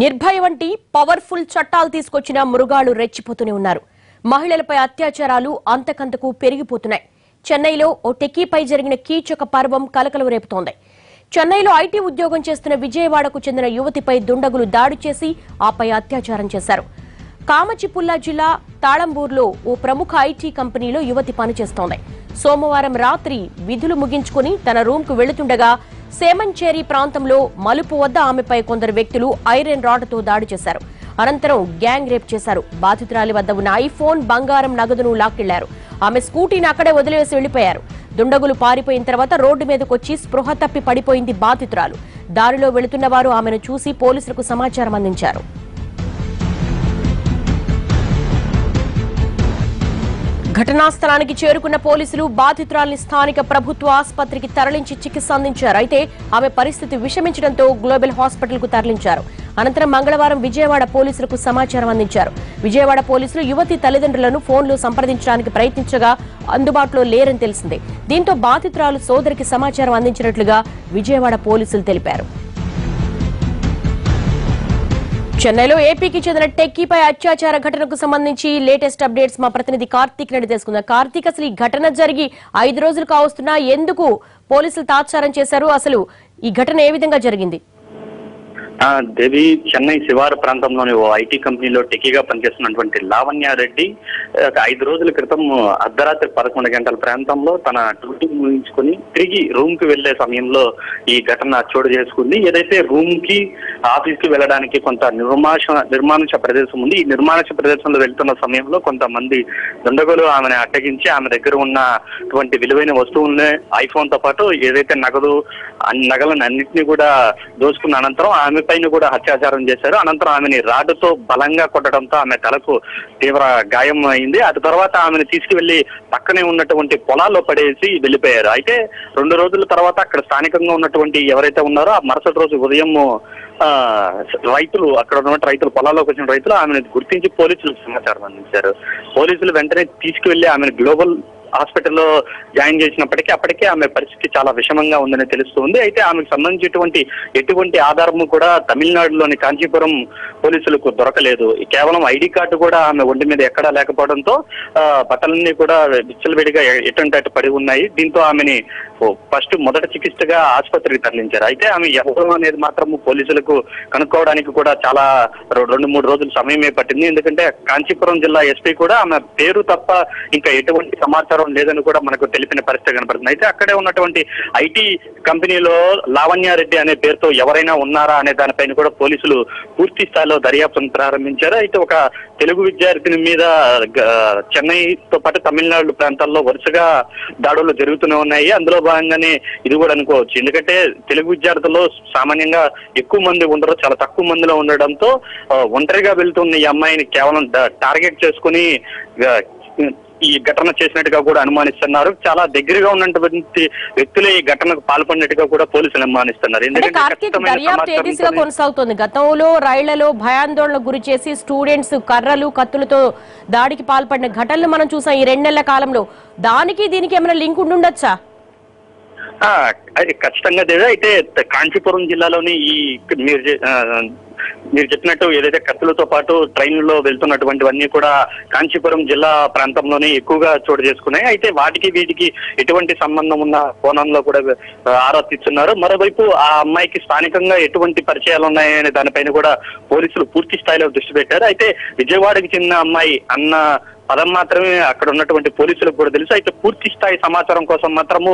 నిర్భయ వంటి పవర్ఫుల్ చట్టాలు తీసుకొచ్చిన మృగాలు రెచ్చిపోతూనే ఉన్నారు. మహిళలపై అత్యాచారాలు అంతకంతకు పెరిగిపోతున్నాయి. చెన్నైలో ఓ టెక్కీపై జరిగిన కీచక పర్వం కలకలం రేపుతోంది. చెన్నైలో ఐటీ ఉద్యోగం చేస్తున్న విజయవాడకు చెందిన యువతిపై దుండగులు దాడి చేసి ఆపై అత్యాచారం చేశారు. కామచిపుల్లా జిల్లా తాళంబూర్లో ఓ ప్రముఖ ఐటీ కంపెనీలో యువతి పనిచేస్తోంది. సోమవారం రాత్రి విధులు ముగించుకుని తన రూమ్కు వెళుతుండగా సేమంచేరి ప్రాంతంలో మలుపు వద్ద ఆమెపై కొందరు వ్యక్తులు ఐరన్ రాడ్తో దాడి చేశారు. అనంతరం గ్యాంగ్ రేప్ చేశారు. బాధితురాలి వద్ద ఉన్న ఐఫోన్ బంగారం నగదును లాక్కెళ్ళారు. ఆమె స్కూటీని అక్కడే వదిలివేసి వెళ్ళిపోయారు దుండగులు పారిపోయిన తర్వాత రోడ్డు మీదకొచ్చి స్పృహ తప్పి పడిపోయింది బాధితురాలు. దారిలో వెళుతున్న వారు ఆమెను చూసి పోలీసులకు సమాచారం అందించారు. ఘటనా స్థలానికి చేరుకున్న పోలీసులు బాధితురాల్ని స్థానిక ప్రభుత్వ ఆసుపత్రికి తరలించి చికిత్స అందించారు. అయితే ఆమె పరిస్థితి విషమించడంతో గ్లోబల్ హాస్పిటల్కు తరలించారు. అనంతరం మంగళవారం విజయవాడ పోలీసులకు సమాచారం అందించారు. విజయవాడ పోలీసులు యువతి తల్లిదండ్రులను ఫోన్లో సంప్రదించడానికి ప్రయత్నించగా అందుబాటులో లేరని తెలిసిందే. దీంతో బాధితురాలు సోదరికి సమాచారం అందించినట్లుగా విజయవాడ పోలీసులు తెలిపారు. చెన్నైలో ఏపీకి చెందిన టెక్కీపై అత్యాచార ఘటనకు సంబంధించి లేటెస్ట్ అప్డేట్స్ మా ప్రతినిధి కార్తీక్ రెడ్డి తెలుసుకుందాం కార్తీక్ అసలు ఈ ఘటన జరిగి ఐదు రోజులు కావస్తున్నా ఎందుకు పోలీసులు తాత్సారం చేశారు? అసలు ఈ ఘటన ఏ విధంగా జరిగింది? దేవి చెన్నై శివారు ప్రాంతంలోని ఓ ఐటీ కంపెనీలో టెకీగా పనిచేస్తున్నటువంటి లావణ్య రెడ్డి ఒక ఐదు రోజుల క్రితం అర్ధరాత్రి పదకొండు గంటల ప్రాంతంలో తన డ్యూటీ ముగించుకుని తిరిగి రూమ్కి వెళ్ళే సమయంలో ఈ ఘటన చోటు చేసుకుంది. ఏదైతే రూమ్కి ఆఫీస్కి వెళ్ళడానికి కొంత నిర్మాష నిర్మానుష ప్రదేశం ఉంది ఈ నిర్మానుష ప్రదేశంలో వెళ్తున్న సమయంలో కొంతమంది దుండగులు ఆమెను అట్టగించి ఆమె దగ్గర ఉన్నటువంటి విలువైన వస్తువుల్ని ఐఫోన్తో పాటు ఏదైతే నగదు అన్ని నగలను అన్నింటినీ కూడా దోచుకున్న అనంతరం ఆమె పైన కూడా అత్యాచారం చేశారు. అనంతరం ఆమెని రాడ్డుతో బలంగా కొట్టడంతో ఆమె తలకు తీవ్ర గాయం అయింది. ఆ తర్వాత ఆమెను తీసుకువెళ్ళి పక్కనే ఉన్నటువంటి పొలాల్లో పడేసి వెళ్ళిపోయారు. అయితే రెండు రోజుల తర్వాత అక్కడ స్థానికంగా ఉన్నటువంటి ఎవరైతే ఉన్నారో ఆ మరుసటి రోజు ఉదయం ఆ, రైతులు అక్కడ ఉన్నటువంటి రైతులు పొలాల్లోకి వచ్చిన రైతులు ఆమెను గుర్తించి పోలీసులకు సమాచారం అందించారు. పోలీసులు వెంటనే తీసుకువెళ్ళి ఆమెను గ్లోబల్ హాస్పిటల్లో జాయిన్ చేసినప్పటికీ అప్పటికే ఆమె పరిస్థితి చాలా విషమంగా ఉందని తెలుస్తుంది. అయితే ఆమెకు సంబంధించినటువంటి ఎటువంటి ఆధారము కూడా తమిళనాడులోని కాంచీపురం పోలీసులకు దొరకలేదు. కేవలం ఐడి కార్డు కూడా ఆమె ఒంటి మీద ఎక్కడా లేకపోవడంతో ఆ, బట్టలన్నీ కూడా విచ్చలవిడిగా ఎటువంటి పడి ఉన్నాయి. దీంతో ఆమెని ఫస్ట్ మొదట చికిత్సగా ఆసుపత్రికి తరలించారు. అయితే ఆమె ఎవరు అనేది మాత్రము పోలీసులకు కనుక్కోవడానికి కూడా చాలా రెండు మూడు రోజులు సమయమే పట్టింది. ఎందుకంటే కాంచీపురం జిల్లా ఎస్పీ కూడా ఆమె పేరు తప్ప ఇంకా ఎటువంటి సమాచారం లేదని కూడా మనకు తెలిపిన పరిస్థితి కనపడుతుంది. అయితే అక్కడే ఉన్నటువంటి ఐటీ కంపెనీలో లావణ్యారెడ్డి అనే పేరుతో ఎవరైనా ఉన్నారా అనే దానిపైన కూడా పోలీసులు పూర్తి స్థాయిలో దర్యాప్తును ప్రారంభించారు. అయితే ఒక తెలుగు విద్యార్థిని మీద చెన్నైతో పాటు తమిళనాడు ప్రాంతాల్లో వరుసగా దాడులు జరుగుతూనే ఉన్నాయి. అందులో భాగంగానే ఇది కూడా అనుకోవచ్చు. ఎందుకంటే తెలుగు విద్యార్థుల్లో సామాన్యంగా ఎక్కువ మంది ఉండరు చాలా తక్కువ మందిలో ఉండడంతో ఒంటరిగా వెళ్తున్న ఈ అమ్మాయిని కేవలం టార్గెట్ చేసుకుని ఈ ఘటన చేసినట్టుగా కూడా అనుమానిస్తున్నారు. చాలా దగ్గరగా ఉన్నటువంటి వ్యక్తులే ఈ ఘటనకు పాల్పడినట్టుగా కూడా పోలీసులు అనుమానిస్తున్నారు. ఎందుకంటే కొనసాగుతోంది? గతంలో రైళ్ళలో భయాందోళనకు గురి చేసి స్టూడెంట్స్ కర్రలు కత్తులతో దాడికి పాల్పడిన ఘటనలు మనం చూసాం ఈ రెండు నెలల కాలంలో. దానికి దీనికి ఏమైనా లింక్ ఉండుండొచ్చా? అది ఖచ్చితంగా దేవి. అయితే కాంచీపురం జిల్లాలోని ఈ మీరు మీరు చెప్పినట్టు ఏదైతే కత్తులతో పాటు ట్రైన్లో వెళ్తున్నటువంటివన్నీ కూడా కాంచీపురం జిల్లా ప్రాంతంలోనే ఎక్కువగా చోటు చేసుకున్నాయి. అయితే వాటికి వీటికి ఎటువంటి సంబంధం ఉన్న కోణంలో కూడా ఆరా తీస్తున్నారు మరోవైపు ఆ అమ్మాయికి స్థానికంగా ఎటువంటి పరిచయాలు ఉన్నాయనే దానిపైన కూడా పోలీసులు పూర్తి స్థాయిలో దృష్టి పెట్టారు. అయితే విజయవాడకి చెందిన అమ్మాయి అన్న పదం మాత్రమే అక్కడ ఉన్నటువంటి పోలీసులకు కూడా తెలుసు. అయితే పూర్తి స్థాయి సమాచారం కోసం మాత్రము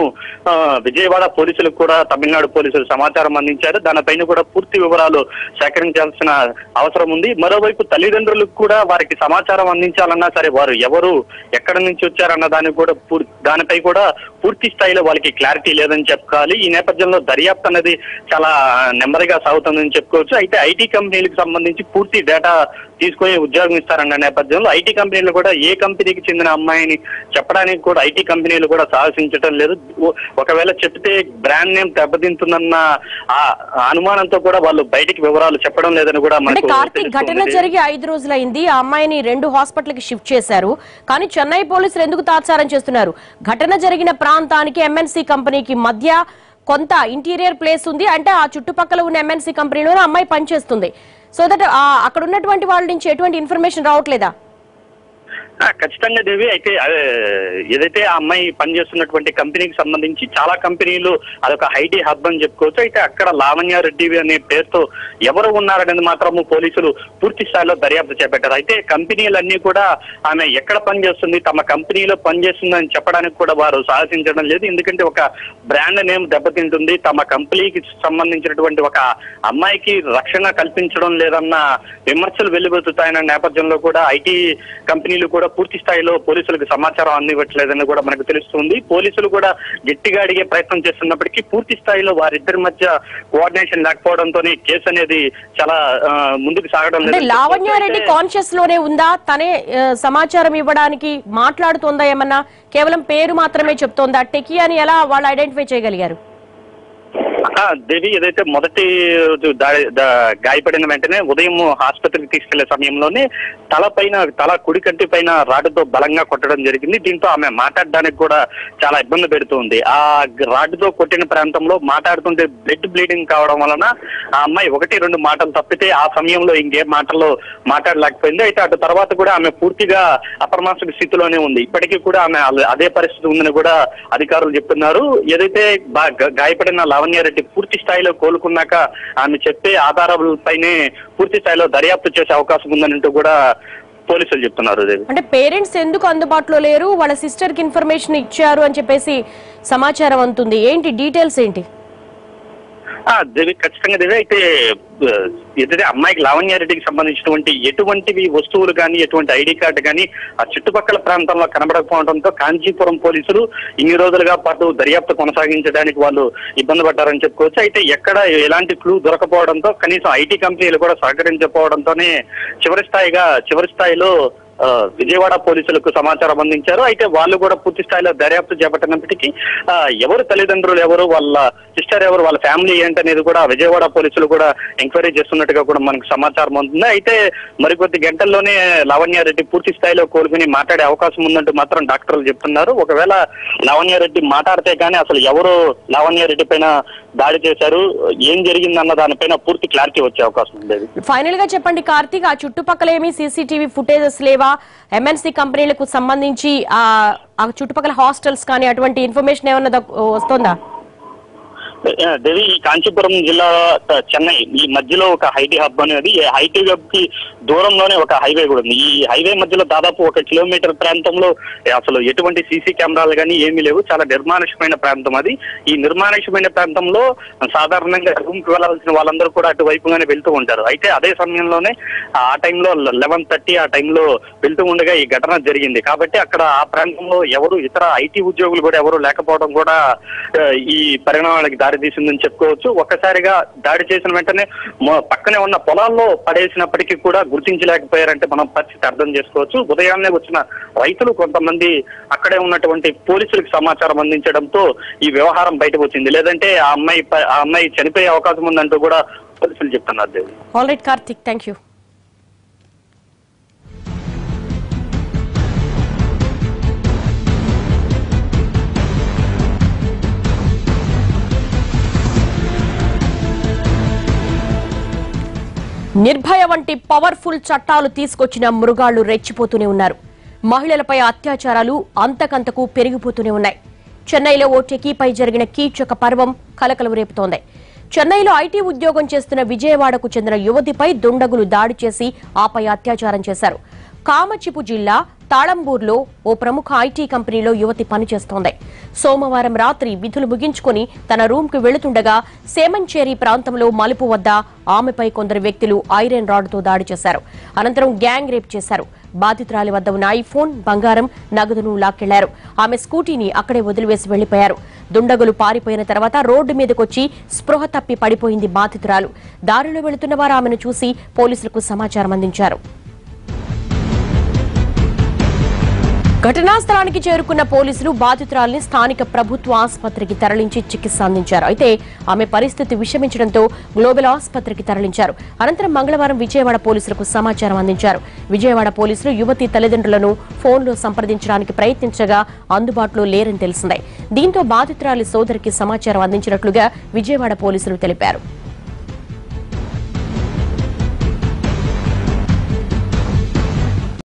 ఆ, విజయవాడ పోలీసులకు కూడా తమిళనాడు పోలీసులు సమాచారం అందించారు. దానిపైన కూడా పూర్తి వివరాలు సేకరించాల్సిన అవసరం ఉంది. మరోవైపు తల్లిదండ్రులకు కూడా వారికి సమాచారం అందించాలన్నా సరే వారు ఎవరు ఎక్కడి నుంచి వచ్చారన్న దానికి కూడా దానిపై కూడా పూర్తి స్థాయిలో వాళ్ళకి క్లారిటీ లేదని చెప్పుకోవాలి. ఈ నేపథ్యంలో దర్యాప్తు అనేది చాలా నెమ్మదిగా సాగుతుందని చెప్పుకోవచ్చు. అయితే ఐటీ కంపెనీలకు సంబంధించి పూర్తి డేటా తీసుకొని ఉద్యోగం ఇస్తారన్న నేపథ్యంలో ఐటీ కంపెనీలు కూడా ఏ కంపెనీకి చెందిన అమ్మాయిని చెప్పడానికి కూడా ఐటీ కంపెనీలు కూడా సాహసించడం లేదు. ఒకవేళ చెప్తే బ్రాండ్ నేమ్ దెబ్బతింటుందన్న ఆ అనుమానంతో కూడా వాళ్ళు బయటికి వివరాలు చెప్పడం లేదని కూడా మనకు ఘటన. జరిగి ఐదు రోజులైంది. ఆ అమ్మాయిని రెండు హాస్పిటల్కి షిఫ్ట్ చేశారు. కానీ చెన్నై పోలీసులు ఎందుకు తాత్సారం చేస్తున్నారు? ఘటన జరిగిన ప్రాంతానికి ఎంఎన్సీ కంపెనీకి మధ్య కొంత ఇంటీరియర్ ప్లేస్ ఉంది. అంటే ఆ చుట్టుపక్కల ఉన్న ఎంఎన్సీ కంపెనీలోనే అమ్మాయి పనిచేస్తుంది. సో దట్ అక్కడ ఉన్నటువంటి వాళ్ళ నుంచి ఎటువంటి ఇన్ఫర్మేషన్ రావట్లేదా? ఖచ్చితంగా దేవి. అయితే ఏదైతే ఆ అమ్మాయి పనిచేస్తున్నటువంటి కంపెనీకి సంబంధించి చాలా కంపెనీలు అదొక హైటీ హబ్ అని చెప్పుకోవచ్చు. అయితే అక్కడ లావణ్య రెడ్డి అనే పేరుతో ఎవరు ఉన్నారనేది మాత్రము పోలీసులు పూర్తి స్థాయిలో దర్యాప్తు చేపట్టారు. అయితే కంపెనీలన్నీ కూడా ఆమె ఎక్కడ పనిచేస్తుంది తమ కంపెనీలో పనిచేస్తుందని చెప్పడానికి కూడా వారు సాహసించడం లేదు. ఎందుకంటే ఒక బ్రాండ్ నేమ్ దెబ్బతింటుంది. తమ కంపెనీకి సంబంధించినటువంటి ఒక అమ్మాయికి రక్షణ కల్పించడం లేదన్న విమర్శలు వెల్లువెత్తుతాయన్న నేపథ్యంలో కూడా ఐటీ కంపెనీలు కూడా పూర్తి స్థాయిలో పోలీసులకు సమాచారం అందివ్వట్లేదని కూడా మనకు తెలుస్తుంది. పోలీసులు కూడా గట్టిగా అడిగే ప్రయత్నం చేస్తున్నప్పటికీ పూర్తి స్థాయిలో వారిద్దరి మధ్య కోఆర్డినేషన్ లేకపోవడంతోనే కేసు అనేది చాలా ముందుకు సాగడం లేదు లావణ్యారెడ్డి కాన్షియస్లోనే ఉందా? తనే సమాచారం ఇవ్వడానికి మాట్లాడుతోందా ఏమన్నా? కేవలం పేరు మాత్రమే చెప్తోందా? టెకీ అని ఎలా వాళ్ళు ఐడెంటిఫై చేయగలిగారు? దేవి ఏదైతే మొదటి రోజు గాయపడిన వెంటనే ఉదయం ఆసుపత్రికి తీసుకెళ్ళే సమయంలోనే తల పైన తల కుడి కంటి పైన రాడ్డుతో బలంగా కొట్టడం జరిగింది. దీంతో ఆమె మాట్లాడడానికి కూడా చాలా ఇబ్బంది పెడుతుంది. ఆ రాడ్డుతో కొట్టిన ప్రాంతంలో మాట్లాడుతుంటే బ్లడ్ బ్లీడింగ్ కావడం వలన ఆ అమ్మాయి ఒకటి రెండు మాటలు తప్పితే ఆ సమయంలో ఇంకేం మాటల్లో మాట్లాడలేకపోయింది. అయితే అటు తర్వాత కూడా ఆమె పూర్తిగా అప్రమాసక స్థితిలోనే ఉంది. ఇప్పటికీ కూడా ఆమె అదే పరిస్థితి ఉందని కూడా అధికారులు చెప్తున్నారు. ఏదైతే గాయపడిన లావణ్యారెడ్డి పూర్తి స్థాయిలో కోలుకున్నాక ఆమె చెప్పే ఆధారాలపైనే పూర్తి స్థాయిలో దర్యాప్తు చేసే అవకాశం ఉందని కూడా పోలీసులు చెప్తున్నారు అంటే పేరెంట్స్ ఎందుకు అందుబాటులో లేరు? వాళ్ళ సిస్టర్కి ఇన్ఫర్మేషన్ ఇచ్చారు అని చెప్పేసి సమాచారం అందుతుంది. ఏంటి డీటెయిల్స్ ఏంటి? దేవి ఖచ్చితంగా దేవి. అయితే ఆ, ఏదైతే అమ్మాయికి లావణ్యారెడ్డికి సంబంధించినటువంటి ఎటువంటివి వస్తువులు కానీ ఎటువంటి ఐడి కార్డు కానీ ఆ చుట్టుపక్కల ప్రాంతంలో కనబడకపోవడంతో కాంచీపురం పోలీసులు ఇన్ని రోజులుగా పాటు దర్యాప్తు కొనసాగించడానికి వాళ్ళు ఇబ్బంది పడ్డారని చెప్పుకోవచ్చు. అయితే ఎక్కడ ఎలాంటి క్లూ దొరకపోవడంతో కనీసం ఐటీ కంపెనీలు కూడా సహకరించకపోవడంతోనే చివరి స్థాయిగా చివరి స్థాయిలో విజయవాడ పోలీసులకు సమాచారం అందించారు. అయితే వాళ్ళు కూడా పూర్తి స్థాయిలో దర్యాప్తు చేపట్టినప్పటికీ ఎవరు తల్లిదండ్రులు ఎవరు వాళ్ళ సిస్టర్ ఎవరు? వాళ్ళ ఫ్యామిలీ ఏంటనేది కూడా విజయవాడ పోలీసులు కూడా ఎంక్వైరీ చేస్తున్నట్టుగా కూడా మనకు సమాచారం ఉంటుంది అయితే మరికొద్ది గంటల్లోనే లావణ్యారెడ్డి పూర్తి స్థాయిలో కోలుకుని మాట్లాడే అవకాశం ఉందంటూ మాత్రం డాక్టర్లు చెప్తున్నారు. ఒకవేళ లావణ్యారెడ్డి మాట్లాడితే కానీ అసలు ఎవరు లావణ్యారెడ్డి పైన దాడి చేశారు? ఏం జరిగిందన్న దానిపైన పూర్తి క్లారిటీ వచ్చే అవకాశం ఉండేది. ఫైనల్గా చెప్పండి కార్తీక్ ఆ చుట్టుపక్కల ఏమి సీసీటీవీ ఫుటేజెస్ లేవా? ఎంఎన్సీ కంపెనీలకు సంబంధించి ఆ చుట్టుపక్కల హాస్టల్స్ కానీ అటువంటి ఇన్ఫర్మేషన్ ఏమన్నా వస్తుందా? దేవి ఈ కాంచీపురం జిల్లా చెన్నై ఈ మధ్యలో ఒక హైటీ హబ్ అనేది హైటీ హబ్కి దూరంలోనే ఒక హైవే కూడా ఉంది. ఈ హైవే మధ్యలో దాదాపు ఒక కిలోమీటర్ ప్రాంతంలో అసలు ఎటువంటి సీసీ కెమెరాలు కానీ ఏమీ లేవు. చాలా నిర్మానుషమైన ప్రాంతం అది. ఈ నిర్మానుషమైన ప్రాంతంలో సాధారణంగా రూమ్కి వెళ్ళాల్సిన వాళ్ళందరూ కూడా అటువైపుగానే వెళ్తూ ఉంటారు. అయితే అదే సమయంలోనే ఆ టైంలో లెవెన్ థర్టీ ఆ టైంలో వెళ్తూ ఉండగా ఈ ఘటన జరిగింది. కాబట్టి అక్కడ ఆ ప్రాంతంలో ఎవరు ఇతర ఐటీ ఉద్యోగులు కూడా ఎవరు లేకపోవడం కూడా ఈ పరిణామానికి దారి తీసిందని చెప్పుకోవచ్చు. ఒక్కసారిగా దాడి చేసిన వెంటనే పక్కనే ఉన్న పొలాల్లో పడేసినప్పటికీ కూడా గుర్తించలేకపోయారంటే మనం పరిస్థితి అర్థం చేసుకోవచ్చు. ఉదయాన్నే వచ్చిన రైతులు కొంతమంది అక్కడే ఉన్నటువంటి పోలీసులకు సమాచారం అందించడంతో ఈ వ్యవహారం బయటకు వచ్చింది. లేదంటే ఆ అమ్మాయి ఆ అమ్మాయి చనిపోయే అవకాశం ఉందంటూ కూడా పోలీసులు చెప్తున్నారు Devi all right thank you Nirbhaya వంటి పవర్ఫుల్ చట్టాలు తీసుకొచ్చిన మృగాళ్ళు రెచ్చిపోతూనే ఉన్నారు. మహిళలపై అత్యాచారాలు అంతకంతకు పెరిగిపోతూనే ఉన్నాయి. చెన్నైలో ఓ టెకీపై జరిగిన కీచక పర్వం కలకలం రేపుతోంది. చెన్నైలో ఐటీ ఉద్యోగం చేస్తున్న విజయవాడకు చెందిన యువతిపై దుండగులు దాడి చేసి ఆపై అత్యాచారం చేశారు. కామచిపు జిల్లా తాళంబూర్లో ఓ ప్రముఖ ఐటీ కంపెనీలో యువతి పనిచేస్తోంది. సోమవారం రాత్రి విధులు ముగించుకుని తన రూంకు వెళుతుండగా సేమంచేరి ప్రాంతంలో మలుపు వద్ద ఆమెపై కొందరు వ్యక్తులు ఐరన్ రాడ్తో దాడి చేశారు. అనంతరం గ్యాంగ్ రేప్ చేశారు. బాధితురాలి వద్ద ఉన్న ఐఫోన్ బంగారం నగదును లాక్కెళ్ళారు. ఆమె స్కూటీని అక్కడే వదిలివేసి వెళ్ళిపోయారు దుండగులు పారిపోయిన తర్వాత రోడ్డు మీదకొచ్చి స్పృహ తప్పి పడిపోయింది బాధితురాలు. దారిలో వెళుతున్న వారు ఆమెను చూసి పోలీసులకు సమాచారం అందించారు. ఘటనా స్థలానికి చేరుకున్న పోలీసులు బాధితురాల్ని స్థానిక ప్రభుత్వ ఆసుపత్రికి తరలించి చికిత్స అందించారు. అయితే ఆమె పరిస్థితి విషమించడంతో గ్లోబల్ ఆసుపత్రికి తరలించారు. అనంతరం మంగళవారం విజయవాడ పోలీసులకు సమాచారం అందించారు. విజయవాడ పోలీసులు యువతి తల్లిదండ్రులను ఫోన్లో సంప్రదించడానికి ప్రయత్నించగా అందుబాటులో లేరని తెలిసిందే. దీంతో బాధితురాలి సోదరికి సమాచారం అందించినట్లుగా విజయవాడ పోలీసులు తెలిపారు.